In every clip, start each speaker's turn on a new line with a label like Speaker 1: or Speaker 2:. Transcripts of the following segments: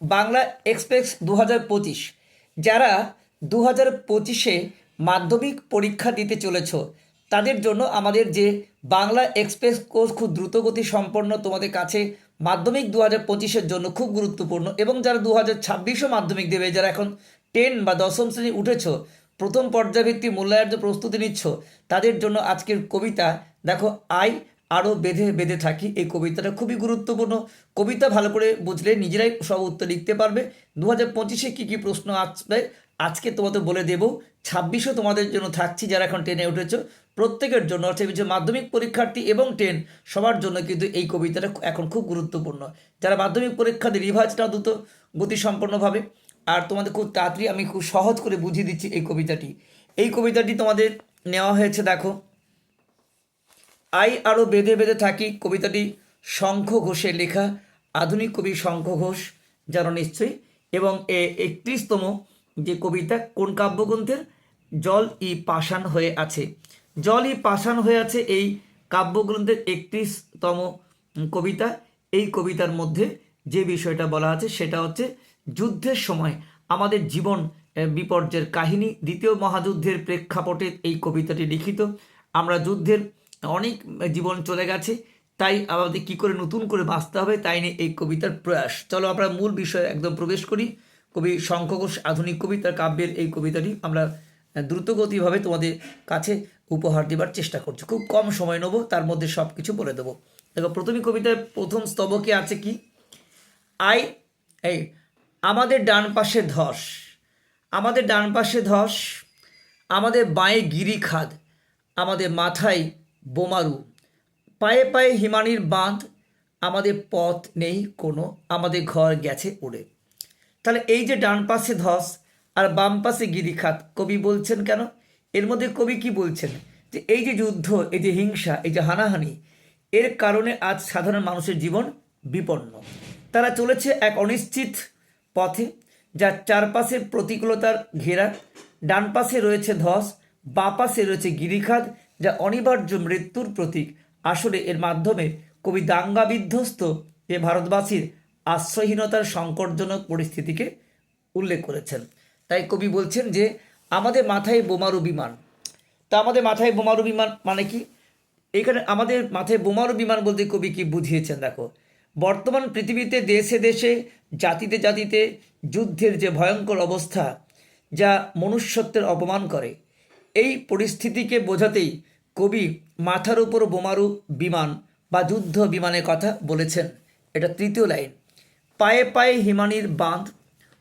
Speaker 1: Bangla express দু পঁচিশ, যারা দু হাজার পঁচিশে মাধ্যমিক পরীক্ষা দিতে চলেছ, তাদের জন্য আমাদের যে বাংলা এক্সপ্রেস কোর্স খুব দ্রুতগতি সম্পন্ন তোমাদের কাছে মাধ্যমিক দু হাজার পঁচিশের জন্য খুব গুরুত্বপূর্ণ এবং যারা দু হাজার ছাব্বিশও মাধ্যমিক দেবে, যারা এখন টেন বা দশম শ্রেণি উঠেছ, প্রথম পর্যায়ভিত্তিক মূল্যায়ন প্রস্তুতি নিচ্ছ, তাদের জন্য আজকের কবিতা দেখো, আই আরও বেঁধে বেঁধে থাকি। এই কবিতাটা খুবই গুরুত্বপূর্ণ। কবিতা ভালো করে বুঝলে নিজেরাই সব উত্তর লিখতে পারবে। দু হাজার পঁচিশে কী কী প্রশ্ন আসবে? আজকে তোমাদের বলে দেব, ছাব্বিশও তোমাদের জন্য থাকছি যারা এখন টেনে উঠেছো। প্রত্যেকের জন্য অর্থাৎ যে মাধ্যমিক পরীক্ষার্থী এবং টেন সবার জন্য কিন্তু এই কবিতাটা এখন খুব গুরুত্বপূর্ণ। যারা মাধ্যমিক পরীক্ষা দিয়ে রিভাইজটা দ্রুত গতিসম্পন্নভাবে, আর তোমাদের খুব তাড়াতাড়ি আমি খুব সহজ করে বুঝিয়ে দিচ্ছি এই কবিতাটি। এই কবিতাটি তোমাদের নেওয়া হয়েছে, দেখো আই আরও বেঁধে বেঁধে থাকি কবিতাটি শঙ্খ ঘোষের লেখা, আধুনিক কবি শঙ্খ ঘোষ, জানো নিশ্চয়ই, এবং এ একত্রিশতম যে কবিতা, কোন কাব্যগ্রন্থের? জল ই পাষাণ হয়ে আছে। জল ই পাষাণ হয়ে আছে এই কাব্যগ্রন্থের একত্রিশতম কবিতা। এই কবিতার মধ্যে যে বিষয়টা বলা আছে সেটা হচ্ছে যুদ্ধের সময় আমাদের জীবন বিপর্যয়ের কাহিনী। দ্বিতীয় মহাযুদ্ধের প্রেক্ষাপটে এই কবিতাটি লিখিত। আমরা যুদ্ধের অনেক জীবন চলে গেছে, তাই আমাদের কী করে নতুন করে বাঁচতে হবে তাই নিয়ে এই কবিতার প্রয়াস। চলো আমরা মূল বিষয়ে একদম প্রবেশ করি, কবি শঙ্খ ঘোষ আধুনিক কবিতার কাব্যের এই কবিতাটি আমরা দ্রুতগতিভাবে তোমাদের কাছে উপহার দেবার চেষ্টা করছি। খুব কম সময় নেব, তার মধ্যে সব কিছু বলে দেবো। দেখো, প্রথমে কবিতার প্রথম স্তবকে আছে কি? আই, এই, আমাদের ডান পাশে ধস, আমাদের ডান পাশে ধস, আমাদের বাঁয়ে গিরি খাদ, আমাদের মাথায় বোমারু। পায়ে পায়ে হিমানির বাঁধ, আমাদের পথ নেই কোনো, আমাদের ঘর গেছে উড়ে তাহলে এই যে ডান পাশে ধস আর বাম পাশে গিরিখাত, কবি বলছেন কেন? এর মধ্যে কবি কি বলছেন? যে এই যে যুদ্ধ, এই যে হিংসা, এই যে হানাহানি, এর কারণে আজ সাধারণ মানুষের জীবন বিপন্ন। তারা চলেছে এক অনিশ্চিত পথে, যার চারপাশের প্রতিকূলতার ঘেরা। ডান পাশে রয়েছে ধস, বাঁ পাশে রয়েছে গিরিখাত অনিবার্য মৃত্যুর প্রতীক। আসলে এর মাধ্যমে কবি দাঙ্গা বিধ্বস্ত যে ভারতবাসীর আশ্রয়হীনতার সংকটজনক পরিস্থিতিকে উল্লেখ করেছেন। তাই কবি বলছেন যে, আমাদের মাথায় বোমারু বিমান। তা আমাদের মাথায় বোমারু বিমান মানে কি? এখানে আমাদের মাথায় বোমারু বিমান বলতে কবি কি বুঝিয়েছেন? দেখো, বর্তমান পৃথিবীতে দেশে দেশে, জাতিতে জাতিতে যুদ্ধের যে ভয়ঙ্কর অবস্থা, যা মনুষ্যত্বের অপমান করে এই পরিস্থিতিকে বোঝাতেই কবি মাথার উপর বোমারু বিমান বা যুদ্ধ বিমানের কথা বলেছেন। এটা তৃতীয় লাইন। পায়ে পায়ে হিমানির বাঁধ।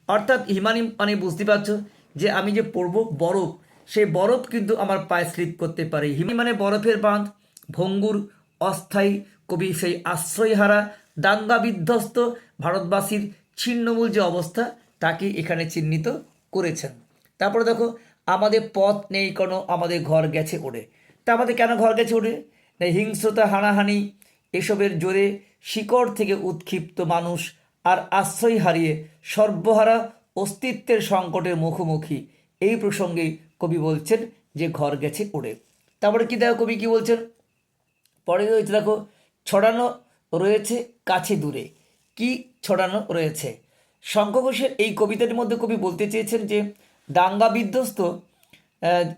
Speaker 1: অর্থাৎ হিমানি মানে বুঝতে পারছ যে আমি যে পড়ব বরফ সেই বরফ কিন্তু আমার পায়ে স্লিপ করতে পারে। হিমি মানে বরফের বাঁধ। ভঙ্গুর অস্থায়ী কবি সেই আশ্রয়হারা দাঙ্গা বিধ্বস্ত ভারতবাসীর ছিন্নমূল যে অবস্থা, তাকে এখানে চিহ্নিত করেছেন। তারপরে দেখো আমাদের পথ নেই কোনো, আমাদের ঘর গেছে ওড়ে। তা আমাদের কেন ঘর গেছে ওড়ে? না হিংস্রতা, হানাহানি, এসবের জোরে শিকড় থেকে উৎক্ষিপ্ত মানুষ আর আশ্রয় হারিয়ে সর্বহারা অস্তিত্বের সংকটের মুখোমুখি। এই প্রসঙ্গে কবি বলছেন যে ঘর গেছে ওড়ে। তারপরে কি দেখো কবি কি বলছেন? পরে রয়েছে দেখো, ছড়ানো রয়েছে কাছে দূরে। কি ছড়ানো রয়েছে? শঙ্খ ঘোষের এই কবিতাটির মধ্যে কবি বলতে চেয়েছেন যে দাঙ্গা বিধ্বস্ত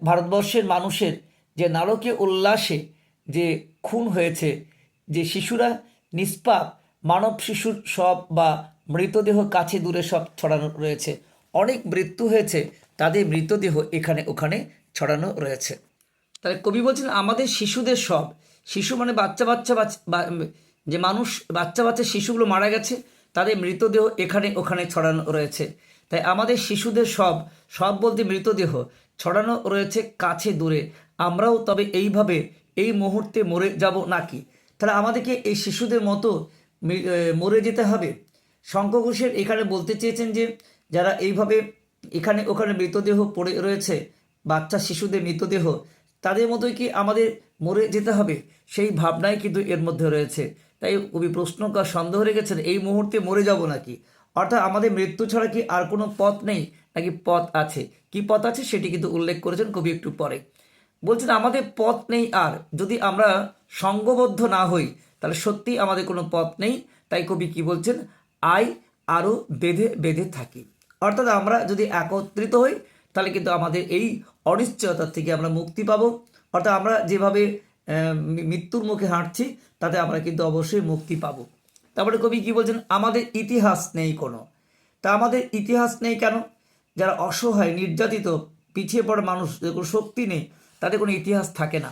Speaker 1: ভারতবর্ষের মানুষের যে নারকীয় উল্লাসে যে খুন হয়েছে, যে শিশুরা নিষ্পাপ, মানব শিশুর সব বা মৃতদেহ কাছে দূরে সব ছড়ানো রয়েছে। অনেক মৃত্যু হয়েছে, তাদের মৃতদেহ এখানে ওখানে ছড়ানো রয়েছে। তাহলে কবি বলছেন, আমাদের শিশুদের সব, শিশু মানে বাচ্চা বাচ্চা বাচ- বা- যে মানুষ, বাচ্চা বাচ্চা শিশুগুলো মারা গেছে তাদের মৃতদেহ এখানে ওখানে ছড়ানো রয়েছে। তাই আমাদের শিশুদের সব সব বলতে মৃতদেহ ছড়ানো রয়েছে কাছে দূরে। আমরাও তবে এইভাবে এই মুহূর্তে মরে যাব নাকি? তাহলে আমাদেরকে এই শিশুদের মতো মরে যেতে হবে? শঙ্খ ঘোষের এখানে বলতে চেয়েছেন যে, যারা এইভাবে এখানে ওখানে মৃতদেহ পড়ে রয়েছে, বাচ্চা শিশুদের মৃতদেহ, তাদের মতোই কি আমাদের মরে যেতে হবে? সেই ভাবনাই কিন্তু এর মধ্যে রয়েছে। তাই কবি প্রশ্ন বা সন্দেহ রেখেছেন, এই মুহূর্তে মরে যাব নাকি? অর্থাৎ আমাদের মৃত্যু ছাড়া কি আর কোনো পথ নেই? নাকি পথ আছে? কি পথ আছে সেটি কিন্তু উল্লেখ করেছেন কবি একটু পরে। বলছেন, আমাদের পথ নেই আর। যদি আমরা সঙ্গবদ্ধ না হই, তাহলে সত্যি আমাদের কোনো পথ নেই। তাই কবি কি বলছেন? আই আরও বেঁধে বেঁধে থাকি। অর্থাৎ আমরা যদি একত্রিত হই, তাহলে কিন্তু আমাদের এই অনিশ্চয়তার থেকে আমরা মুক্তি পাবো। অর্থাৎ আমরা যেভাবে মৃত্যুর মুখে হাঁটছি, তাতে আমরা কিন্তু অবশ্যই মুক্তি পাবো। তারপরে কবি কি বলছেন? আমাদের ইতিহাস নেই কোনো। তা আমাদের ইতিহাস নেই কেন? যারা অসহায়, নির্যাতিত, পিছিয়ে পড়া মানুষ কোনো শক্তি নেই, তাদের কোনো ইতিহাস থাকে না।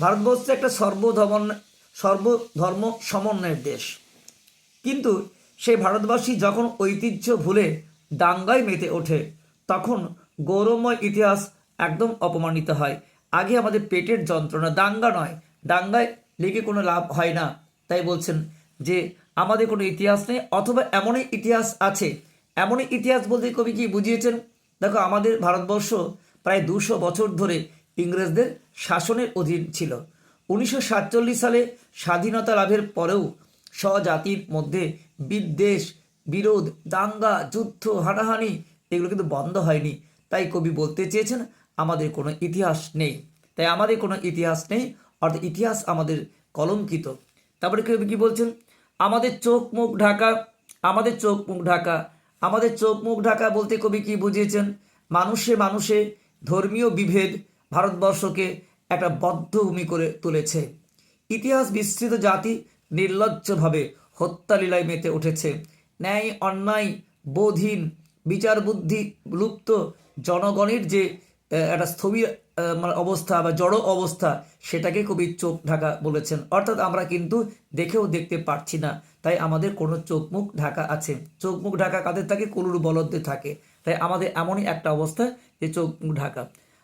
Speaker 1: ভারতবর্ষ একটা সর্বধর্ম সর্বধর্ম সমন্বয়ের দেশ। কিন্তু সেই ভারতবাসী যখন ঐতিহ্য ভুলে দাঙ্গায় মেতে ওঠে, তখন গৌরবময় ইতিহাস একদম অপমানিত হয়। আগে আমাদের পেটের যন্ত্রণা, দাঙ্গা নয়। দাঙ্গায় লেগে কোনো লাভ হয় না। তাই বলছেন যে, আমাদের কোনো ইতিহাস নেই, অথবা এমনই ইতিহাস আছে। এমনই ইতিহাস বলতে কবি কি বুঝিয়েছেন? দেখো, আমাদের ভারতবর্ষ প্রায় দুশো বছর ধরে ইংরেজদের শাসনের অধীন ছিল। উনিশশো সাতচল্লিশ সালে স্বাধীনতা লাভের পরেও স্বজাতির মধ্যে বিদ্বেষ, বিরোধ, দাঙ্গা, যুদ্ধ, হানাহানি এগুলো কিন্তু বন্ধ হয়নি। তাই কবি বলতে চেয়েছেন আমাদের কোনো ইতিহাস নেই। তাই আমাদের কোনো ইতিহাস নেই, অর্থাৎ ইতিহাস আমাদের কলঙ্কিত। তারপরে কবি কি বলছেন? আমাদের চোখ মুখ ঢাকা, আমাদের চোখ মুখ ঢাকা, আমাদের চোখ মুখ ঢাকা বলতে কবি কি বুঝিয়েছেন? মানুষে মানুষে ধর্মীয় বিভেদ ভারতবর্ষকে একটা বদ্ধভূমি করে তুলেছে। ইতিহাস বিস্তৃত জাতি নির্লজ্জভাবে হত্যালীলায় মেতে উঠেছে। ন্যায়, অন্যায়, বোধহীন বিচার বুদ্ধি লুপ্ত জনগণের যে একটা স্থবির মানে অবস্থা বা জড় অবস্থা সেটাকে কবি চোখ ঢাকা বলেছেন। অর্থাৎ আমরা কিন্তু দেখেও দেখতে পারছি না। তাই আমাদের কোনো চোখ মুখ ঢাকা আছে। চোখ মুখ ঢাকা কাদের থাকে? কলুর বলদে থাকে। তাই আমাদের এমনই একটা অবস্থা যে চোখ মুখ ঢাকা।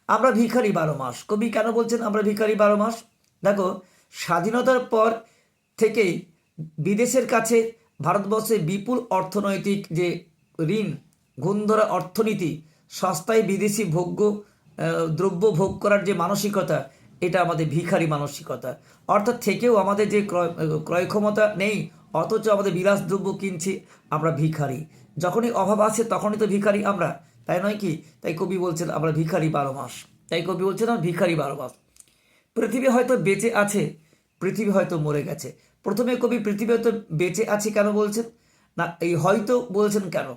Speaker 1: আমরা ভিখারি বারো মাস। কবি কেন বলছেন আমরা ভিখারি বারো মাস? দেখো, স্বাধীনতার পর থেকেই বিদেশের কাছে ভারতবর্ষে বিপুল অর্থনৈতিক যে ঋণ ঘুণধরা অর্থনীতি, সস্তায় বিদেশি ভোগ্য দ্রব্য ভোগ করার যে মানসিকতা, এটা আমাদের ভিখারি মানসিকতা। অর্থাৎ থেকেও আমাদের যে ক্রয় ক্রয় ক্ষমতা নেই, অথচ আমাদের বিলাস দ্রব্য কিনছি, আমরা ভিখারি। যখনই অভাব আছে, তখনই তো ভিখারি আমরা। তাই নয় কি? তাই কবি বলছেন, আমরা ভিখারি বারো মাস। তাই কবি বলছেন, আমরা ভিখারি বারো মাস। পৃথিবী হয়তো বেঁচে আছে, পৃথিবী হয়তো মরে গেছে। প্রথমে কবি পৃথিবী হয়তো বেঁচে আছে কেন বলছেন? না, এই হয়তো বলছেন কেন?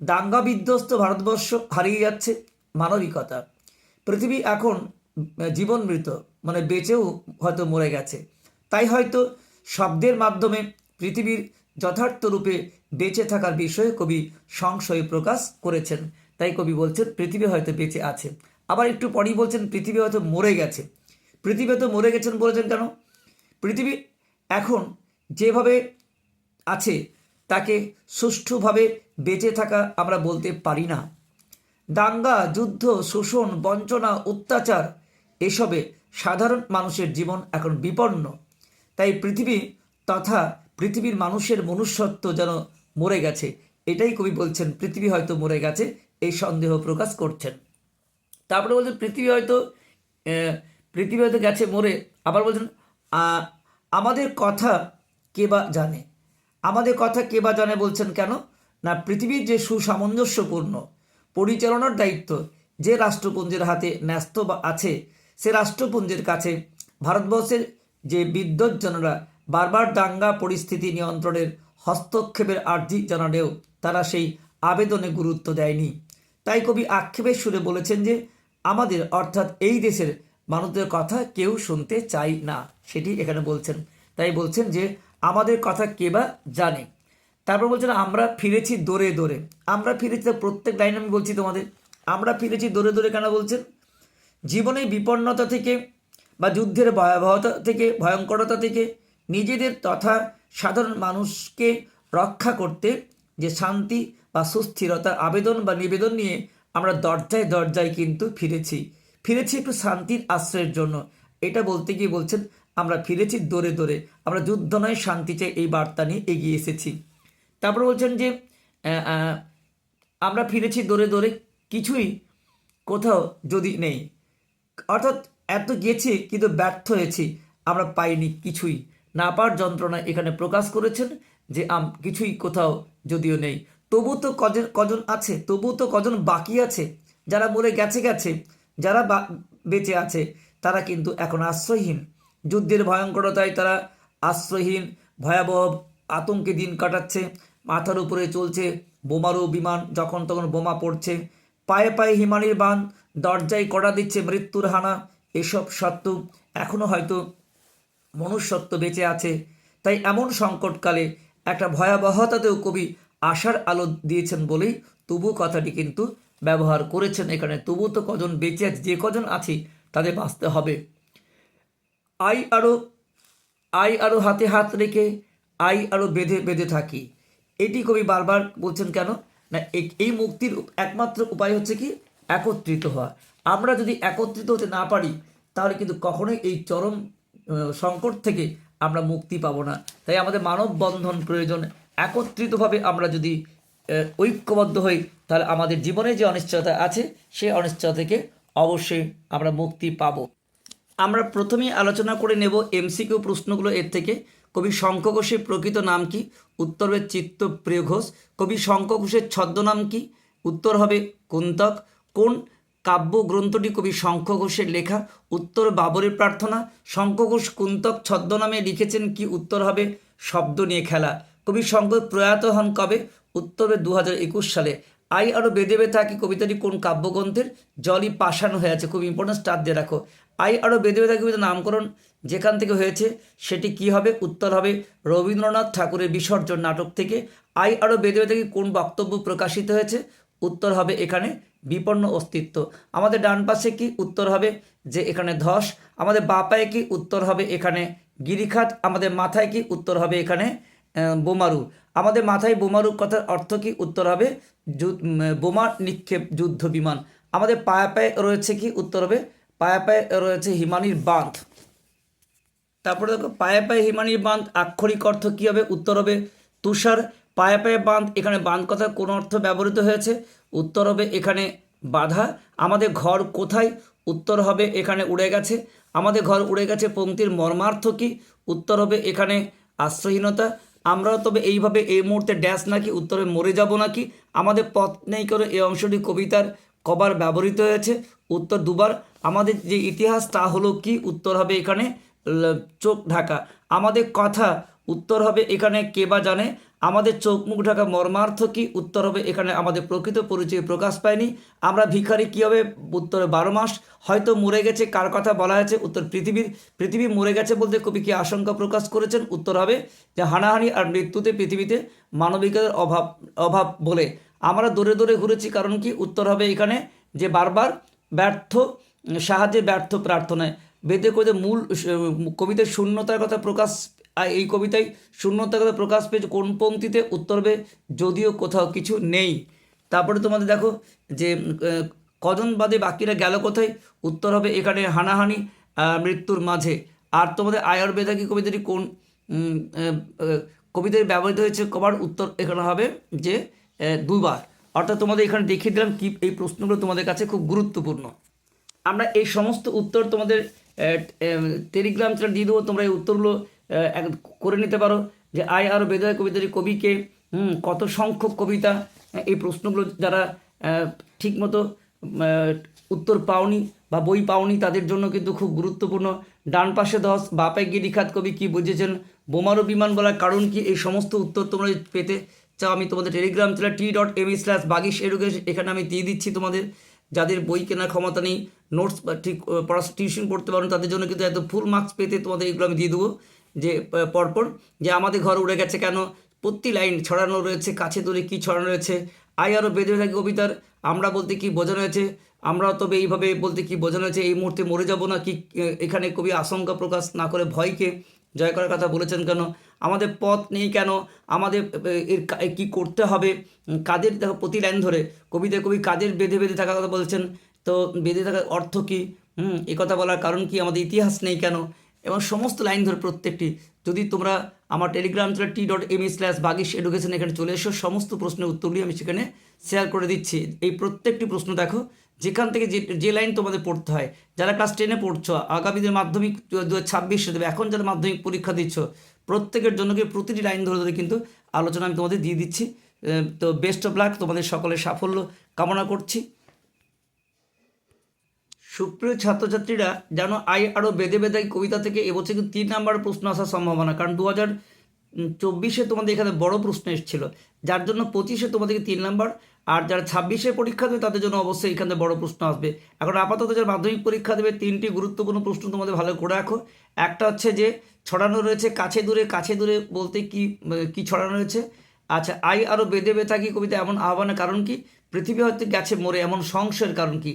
Speaker 1: দাঙ্গা বিধ্বস্ত ভারতবর্ষ হারিয়ে যাচ্ছে মানবিকতা। পৃথিবী এখন জীবন মৃত মানে বেঁচেও হয়তো মরে গেছে। তাই হয়তো শব্দের মাধ্যমে পৃথিবীর যথার্থ রূপে বেঁচে থাকার বিষয়ে কবি সংশয় প্রকাশ করেছেন। তাই কবি বলছেন, পৃথিবী হয়তো বেঁচে আছে। আবার একটু পরেই বলছেন, পৃথিবী হয়তো মরে গেছে। পৃথিবী হয়তো মরে গেছেন বলেছেন কেন? পৃথিবী এখন যেভাবে আছে, তাকে সুষ্ঠুভাবে বেঁচে থাকা আমরা বলতে পারি না। দাঙ্গা, যুদ্ধ, শোষণ, বঞ্চনা, অত্যাচার, এসবে সাধারণ মানুষের জীবন এখন বিপন্ন। তাই পৃথিবী তথা পৃথিবীর মানুষের মনুষ্যত্ব যেন মরে গেছে, এটাই কবি বলছেন, পৃথিবী হয়তো মরে গেছে, এই সন্দেহ প্রকাশ করছেন। তারপরে বলছেন, পৃথিবী হয়তো পৃথিবী হয়তো গেছে, মরে। আবার বলছেন আমাদের কথা কে বা জানে? আমাদের কথা কে বা জানে বলছেন কেন? না, পৃথিবীর যে সুসামঞ্জস্যপূর্ণ পরিচালনার দায়িত্ব যে রাষ্ট্রপুঞ্জের হাতে ন্যস্ত আছে, সে রাষ্ট্রপুঞ্জের কাছে ভারতবর্ষের যে বিদ্বজ্জনরা বারবার দাঙ্গা পরিস্থিতি নিয়ন্ত্রণের হস্তক্ষেপের আর্জি জানালেও তারা সেই আবেদনে গুরুত্ব দেয়নি। তাই কবি আক্ষেপের সুরে বলেছেন যে, আমাদের অর্থাৎ এই দেশের মানুষদের কথা কেউ শুনতে চাই না। সেটি এখানে বলছেন। তাই বলছেন যে, আমাদের কথা কে বা জানে? তারপর বলছেন আমরা ফিরেছি দৌড়ে দৌড়ে। আমরা ফিরেছি প্রত্যেক লাইন আমি বলছি তোমাদের। আমরা ফিরেছি দৌড়ে দৌড়ে কেন বলছেন? জীবনে বিপন্নতা থেকে বা যুদ্ধের ভয়াবহতা থেকে, ভয়ঙ্করতা থেকে নিজেদের তথা সাধারণ মানুষকে রক্ষা করতে যে শান্তি বা সুস্থিরতার আবেদন বা নিবেদন নিয়ে আমরা দরজায় দরজায় কিন্তু ফিরেছি। ফিরেছি একটু শান্তির আশ্রয়ের জন্য। এটা বলতে গিয়ে বলছেন, আমরা ফিরেছি দৌড়ে দৌড়ে। আমরা যুদ্ধ নয় শান্তি চাই এই বার্তা নিয়ে এগিয়ে এসেছি। তারপর বলছেন যে আমরা ফিরেছি দৌড়ে দৌড়ে, কিছুই কোথাও যদি নেই। অর্থাৎ এত গেছি কিন্তু ব্যর্থ হয়েছি, আমরা পাইনি কিছুই। না পাওয়ার যন্ত্রণা এখানে প্রকাশ করেছেন যে, আম, কিছুই কোথাও যদিও নেই। তবু তো কজন কজন আছে? তবু তো কজন বাকি আছে? যারা মরে গেছে গেছে, যারা বেঁচে আছে, তারা কিন্তু এখন আশ্রয়হীন। যুদ্ধের ভয়ঙ্করতায় তারা আশ্রয়হীন, ভয়াবহ আতঙ্কে দিন কাটাচ্ছে। মাথার উপরে চলছে বোমারু বিমান, যখন তখন বোমা পড়ছে। পায়ে পায়ে হিমালয়ের বান, দরজায় কড়া দিচ্ছে মৃত্যুর হানা, এসব সত্ত্বেও এখনও হয়তো মনুষ্যত্ব বেঁচে আছে। তাই এমন সংকটকালে একটা ভয়াবহতাতেও কবি আশার আলো দিয়েছেন বলেই তবু কথাটি কিন্তু ব্যবহার করেছেন এখানে। তবু তো কজন বেঁচে আছে, যে কজন আছি তাদের বাঁচতে হবে। আই আরও আই আরও হাতে হাত রেখে, আই আরও বেঁধে বেঁধে থাকি। এটি কবি বারবার বলছেন কেন? না, এই- মুক্তির একমাত্র উপায় হচ্ছে কি? একত্রিত হওয়া। আমরা যদি একত্রিত হতে না পারি, তাহলে কিন্তু কখনোই এই চরম সংকট থেকে আমরা মুক্তি পাবো না। তাই আমাদের মানববন্ধন প্রয়োজন। একত্রিতভাবে আমরা যদি ঐক্যবদ্ধ হই, তাহলে আমাদের জীবনে যে অনিশ্চয়তা আছে সেই অনিশ্চয়তা থেকে অবশ্যই আমরা মুক্তি পাব। আমরা প্রথমেই আলোচনা করে নেব এমসিকিউ প্রশ্নগুলো এর থেকে। কবি শঙ্খ ঘোষের প্রকৃত নাম কি? উত্তর হবে চিত্তপ্রিয় ঘোষ। কবি শঙ্খ ঘোষের ছদ্মনাম কি? উত্তর হবে কুন্তক। কোন কাব্য গ্রন্থটি কবি শঙ্খ ঘোষের লেখা? উত্তর বাবরের প্রার্থনা। শঙ্খ ঘোষ কুন্তক ছদ্মনামে লিখেছেন কি? উত্তর হবে শব্দ নিয়ে খেলা। কবি শঙ্খ প্রয়াত হন কবে? উত্তর হবে দু হাজার একুশ সালে। আই আরও বেদে থাকি কবিতাটি কোন কাব্যগ্রন্থের? জলই পাষাণ হয়ে আছে। খুব ইম্পর্টেন্ট স্টার দিয়ে রাখো। আই আরও বেদে থাকি কবিতা নামকরণ যেখান থেকে হয়েছে, সেটি কি হবে? উত্তর হবে রবীন্দ্রনাথ ঠাকুরের বিসর্জন নাটক থেকে। আই আরও বেদে থাকি কোন বক্তব্য প্রকাশিত হয়েছে? উত্তর হবে এখানে বিপন্ন অস্তিত্ব। আমাদের ডান পাশে কি? উত্তর হবে যে এখানে ধস। আমাদের বাপায় পায়ে কি? উত্তর হবে এখানে গিরিখাত। আমাদের মাথায় কি? উত্তর হবে এখানে বোমারু। আমাদের মাথায় বোমারু কথার অর্থ কি? উত্তর হবে বোমা নিক্ষেপ, যুদ্ধ বিমান। আমাদের পায়ে পায়ে রয়েছে কি? উত্তর হবে, পায়ে পায়ে রয়েছে হিমানির বাঁধ। তারপরে দেখো, পায়ে পায়ে হিমানির বাঁধ, আক্ষরিক অর্থ কী হবে? উত্তর হবে, তুষার পায়ে পায়ে বাঁধ। এখানে বাঁধ কথা কোন অর্থ ব্যবহৃত হয়েছে? উত্তর হবে, এখানে বাধা। আমাদের ঘর কোথায়? উত্তর হবে, এখানে উড়ে গেছে। আমাদের ঘর উড়ে গেছে পংক্তির মর্মার্থ কি? উত্তর হবে, এখানে আশ্রয়হীনতা। আমরাও তবে এইভাবে এই মুহূর্তে ড্যাশ নাকি উত্তরে মরে যাব নাকি? আমাদের পথ নেই করে এই অংশটি কবিতার কবার ব্যবহৃত হয়েছে। উত্তর দুবার। আমাদের যে ইতিহাস তা হলো কি? উত্তর হবে এখানে চোখ ঢাকা। আমাদের কথা উত্তর হবে এখানে কে বা জানে? আমাদের চোখ মুখ ঢাকা মর্মার্থ কি? উত্তর হবে এখানে আমাদের প্রকৃত পরিচয় প্রকাশ পায়নি। আমরা ভিখারি কী হবে? উত্তরে বারো মাস। হয়তো মরে গেছে, কার কথা বলা হয়েছে উত্তর পৃথিবীর, পৃথিবী মরে গেছে বলতে কবি কি আশঙ্কা প্রকাশ করেছেন? উত্তর হবে যে হানাহানি আর মৃত্যুতে পৃথিবীতে মানবিকতার অভাব অভাব বলে। আমরা দূরে দূরে ঘুরেছি, কারণ কি? উত্তর হবে এখানে যে বারবার ব্যর্থ, সাহায্যে ব্যর্থ প্রার্থনায়। বেদে কবিতার মূল কবিতার শূন্যতার কথা প্রকাশ আর এই কবিতায় শূন্যতার কথা প্রকাশ পেয়েছে। কোন পংক্তিতে উত্তর হবে যদিও কোথাও কিছু নেই। তারপরে তোমাদের দেখো যে কজন বাদে বাকিরা গেল কোথায়? উত্তর হবে এখানে হানাহানি মৃত্যুর মাঝে। আর তোমাদের আয়ুর্বেদা কি কবিতাটি কোন কবিতায় ব্যবহৃত হয়েছে কবার? উত্তর এখানে হবে যে দুবার। অর্থাৎ তোমাদের এখানে দেখিয়ে দিলাম কি এই প্রশ্নগুলো তোমাদের কাছে খুব গুরুত্বপূর্ণ। আমরা এই সমস্ত উত্তর তোমাদের টেলিগ্রাম চ্যানেল দিয়ে দেবো। তোমরা এই উত্তরগুলো করে নিতে পারো যে আয় আরও বেদয় কবিতার কবিকে কত সংখ্যক কবিতা এই প্রশ্নগুলো যারা ঠিকমতো উত্তর পাওনি বা বই পাওনি তাদের জন্য কিন্তু খুব গুরুত্বপূর্ণ। ডান পাশে ধস দশ বাপায় গিরিখাত কবি কি বুঝেছেন? বোমারু বিমান বলার কারণ কি? এই সমস্ত উত্তর তোমরা পেতে চাও আমি তোমাদের Telegram channel T dot M slash Bagish education এখানে আমি দিয়ে দিচ্ছি তোমাদের। যাদের বই কেনার ক্ষমতা নেই নোটস বা ঠিক পড়াশোনা টিউশন পড়তে পারো না, তাদের জন্য কিন্তু এত ফুল মার্কস পেতে তোমাদের এগুলো আমি দিয়ে দেবো। যে পরপর যে আমাদের ঘর উড়ে গেছে কেন? প্রতি লাইন ছড়ানো রয়েছে, কাছে দূরে কী ছড়ানো রয়েছে? আই আরও বেঁধে থাকে কবিতার, আমরা বলতে কি বোঝানো হয়েছে? আমরা তবে এইভাবে বলতে কি বোঝানো হয়েছে? এই মুহূর্তে মরে যাব না কি এখানে কবি আশঙ্কা প্রকাশ না করে ভয়কে জয় করার কথা বলেছেন কেন? আমাদের পথ নেই কেন? আমাদের এর কা- করতে হবে? কাদের দেখো, প্রতি লাইন ধরে কবিতা কবি কাদের বেঁধে বেঁধে থাকার কথা বলছেন? তো বেঁধে থাকার অর্থ কী? হুম কথা বলার কারণ কি? আমাদের ইতিহাস নেই কেন? এবং সমস্ত লাইন ধরে প্রত্যেকটি। যদি তোমরা আমার Telegram channel T dot M slash Bagish education এখানে চলে এসো, সমস্ত প্রশ্নের উত্তরগুলি আমি সেখানে শেয়ার করে দিচ্ছি। এই প্রত্যেকটি প্রশ্ন দেখো, যেখান থেকে যে যে লাইন তোমাদের পড়তে হয়। যারা ক্লাস টেনে পড়ছো আগামী দিনে মাধ্যমিক দু হাজার ছাব্বিশে দেবে। এখন যারা মাধ্যমিক পরীক্ষা দিচ্ছ, প্রত্যেকের জন্য কি প্রতিটি লাইন ধরে ধরে কিন্তু আলোচনা আমি তোমাদের দিয়ে দিচ্ছি। তো বেস্ট অফ লাক তোমাদের সকলের সাফল্য কামনা করছি। সুপ্রিয় ছাত্রছাত্রীরা, যেন আই আরও বেদে বেদাই কবিতা থেকে এবছর কিন্তু তিন নাম্বার প্রশ্ন আসার সম্ভাবনা, কারণ দু হাজার চব্বিশে তোমাদের এখানে বড় প্রশ্ন এসেছিল। যার জন্য পঁচিশে তোমাদেরকে তিন নাম্বার, আর যারা ছাব্বিশে পরীক্ষা দেবে তাদের জন্য অবশ্যই এখানে বড় প্রশ্ন আসবে। এখন আপাতত যারা মাধ্যমিক পরীক্ষা দেবে, তিনটি গুরুত্বপূর্ণ প্রশ্ন তোমাদের ভালো করে রাখো। একটা হচ্ছে যে, ছড়ানো রয়েছে কাছে দূরে কাছে দূরে বলতে কি কি ছড়ানো রয়েছে? আচ্ছা আই আরও বেঁধে থাকি কবিতা এমন আহ্বানের কারণ কি? পৃথিবী হয়তো গেছে মরে, এমন সংশয়ের কারণ কি?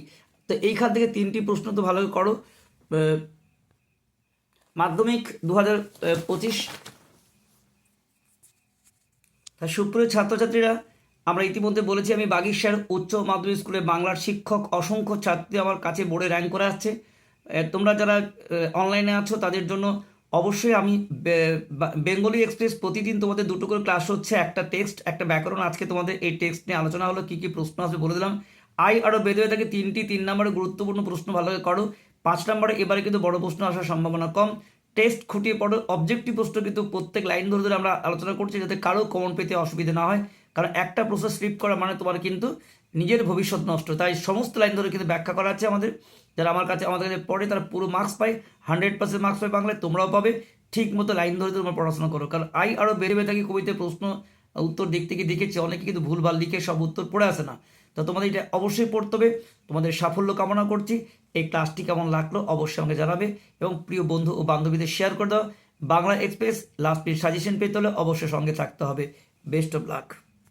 Speaker 1: তো এইখান থেকে তিনটি প্রশ্ন তো ভালো করো। মাধ্যমিক দু হাজার পঁচিশ। সুপ্রিয় ছাত্রছাত্রীরা, আমরা ইতিমধ্যে বলেছি, আমি বাগিরশার উচ্চ মাধ্যমিক স্কুলে বাংলার শিক্ষক অসংখ্য ছাত্রী আমার কাছে বোর্ডে র্যাঙ্ক করে আসছে। তোমরা যারা অনলাইনে আছো, তাদের জন্য অবশ্যই আমি বেঙ্গলি এক্সপ্রেস প্রতিদিন তোমাদের দুটো করে ক্লাস হচ্ছে, একটা টেক্সট একটা ব্যাকরণ। আজকে তোমাদের এই টেক্সট নিয়ে আলোচনা হলো, কী কী প্রশ্ন আসবে বলে দিলাম। আই আরও বেঁধে হয়ে থাকে তিনটি, তিন নম্বরে গুরুত্বপূর্ণ প্রশ্ন ভালো করে পাঁচ নম্বরে এবারে কিন্তু বড় প্রশ্ন আসার সম্ভাবনা কম। টেস্ট খুঁটিয়ে পড়ো। অবজেক্টিভ প্রশ্ন কিন্তু প্রত্যেক লাইন ধরে ধরে আমরা আলোচনা করছি যাতে কারও কমন পেতে অসুবিধা না হয়। কারণ একটা প্রসেস স্লিপ করা মানে তোমার কিন্তু নিজের ভবিষ্যৎ নষ্ট। তাই সমস্ত লাইন ধরে কিন্তু ব্যাখ্যা করা আছে আমাদের। যারা আমার কাছে, আমাদের কাছে পড়ে তারা পুরো মার্কস পায়। হান্ড্রেড পার্সেন্ট মার্কস পায় বাংলায়, তোমরাও পাবে। ঠিক মতো লাইন ধরে তোমরা পড়াশোনা করো। কারণ আই আরও বেড়ে বেড়ে থাকি কবিতার প্রশ্ন, উত্তর দিক থেকে দেখেছি। অনেকে কিন্তু ভুলভাল লিখে সব উত্তর পড়ে আসে না। তো তোমাদের এটা অবশ্যই পড়তে হবে। তোমাদের সাফল্য কামনা করছি। এই ক্লাসটি কেমন লাগল অবশ্যই আমাকে জানাবে এবং প্রিয় বন্ধু ও বান্ধবীদের শেয়ার করে দাও। Bangla express last page suggestion পেতে হলে অবশ্যই সঙ্গে থাকতে হবে। Best of luck